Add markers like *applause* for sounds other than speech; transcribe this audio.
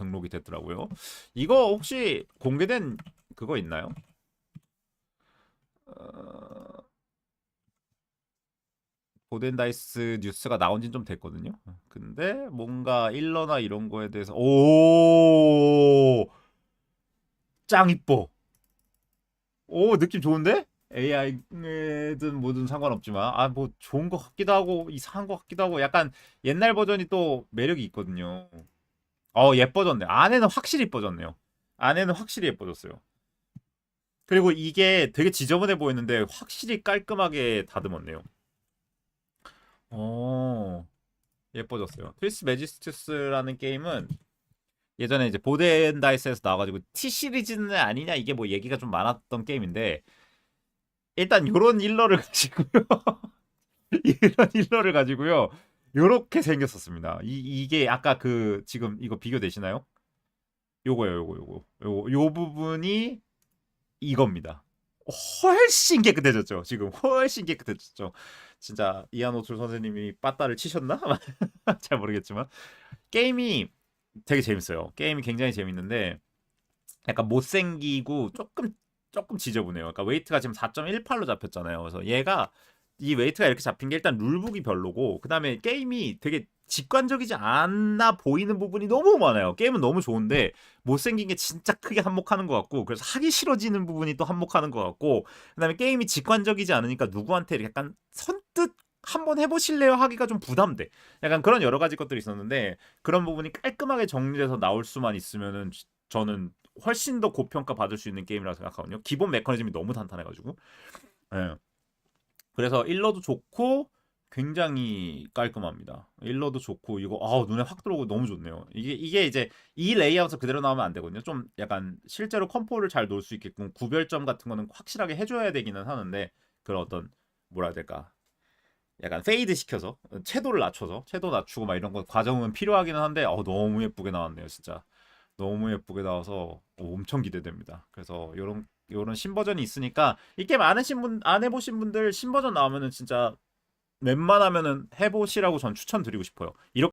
등록이 됐더라고요. 이거 혹시 공개된 그거 있나요? 어... 보덴다이스 뉴스가 나온 지는 좀 됐거든요. 근데 뭔가 일러나 이런 거에 대해서 오! 짱 이뻐. 오, 느낌 좋은데? AI든 뭐든 상관없지만 아 뭐 좋은 것 같기도 하고 이상한 것 같기도 하고 약간 옛날 버전이 또 매력이 있거든요. 어 예뻐졌네. 안에는 확실히 예뻐졌네요. 안에는 확실히 예뻐졌어요. 그리고 이게 되게 지저분해 보이는데 확실히 깔끔하게 다듬었네요. 어 예뻐졌어요. 트위스 매지스투스라는 게임은 예전에 이제 보덴다이스에서 나와가지고 T 시리즈는 아니냐 이게 뭐 얘기가 좀 많았던 게임인데 일단 요런 일러를 *laughs* 가지고요. 이런 일러를 가지고요. 요렇게 생겼었습니다. 이 이게 아까 그 지금 이거 비교되시나요? 요거요, 요거, 요거. 요거 요 부분이 이겁니다. 훨씬 깨끗해졌죠. 지금 훨씬 깨끗해졌죠. 진짜 이한호출 선생님이 빠따를 치셨나? *laughs* 잘 모르겠지만 게임이 되게 재밌어요. 게임이 굉장히 재밌는데 약간 못생기고 조금 조금 지저분해요. 그러니까 웨이트가 지금 4.18로 잡혔잖아요. 그래서 얘가 이 웨이트가 이렇게 잡힌 게 일단 룰북이 별로고 그다음에 게임이 되게 직관적이지 않아 보이는 부분이 너무 많아요. 게임은 너무 좋은데 못생긴 게 진짜 크게 한몫하는 것 같고 그래서 하기 싫어지는 부분이 또 한몫하는 것 같고 그다음에 게임이 직관적이지 않으니까 누구한테 이렇게 약간 선뜻 한번 해보실래요 하기가 좀 부담돼. 약간 그런 여러 가지 것들이 있었는데 그런 부분이 깔끔하게 정리돼서 나올 수만 있으면은 지- 저는 훨씬 더 고평가 받을 수 있는 게임이라고 생각하거든요. 기본 메커니즘이 너무 탄탄해가지고. 예. 그래서 일러도 좋고 굉장히 깔끔합니다. 일러도 좋고 이거 아우 눈에 확 들어오고 너무 좋네요. 이게 이게 이제 이 레이아웃을 그대로 나오면 안 되거든요. 좀 약간 실제로 컴포를 잘 놓을 수 있게끔 구별점 같은 거는 확실하게 해줘야 되기는 하는데 그런 어떤 뭐라 해야 될까 약간 페이드 시켜서 채도를 낮춰서 채도 낮추고 막 이런 거 과정은 필요하기는 한데 어 너무 예쁘게 나왔네요 진짜 너무 예쁘게 나와서 어, 엄청 기대됩니다 그래서 요런 요런 신버전이 있으니까 이 게임 안 하신 분 안 해보신 분들 신버전 나오면은 진짜 웬만하면은 해보시라고 전 추천드리고 싶어요. 이렇게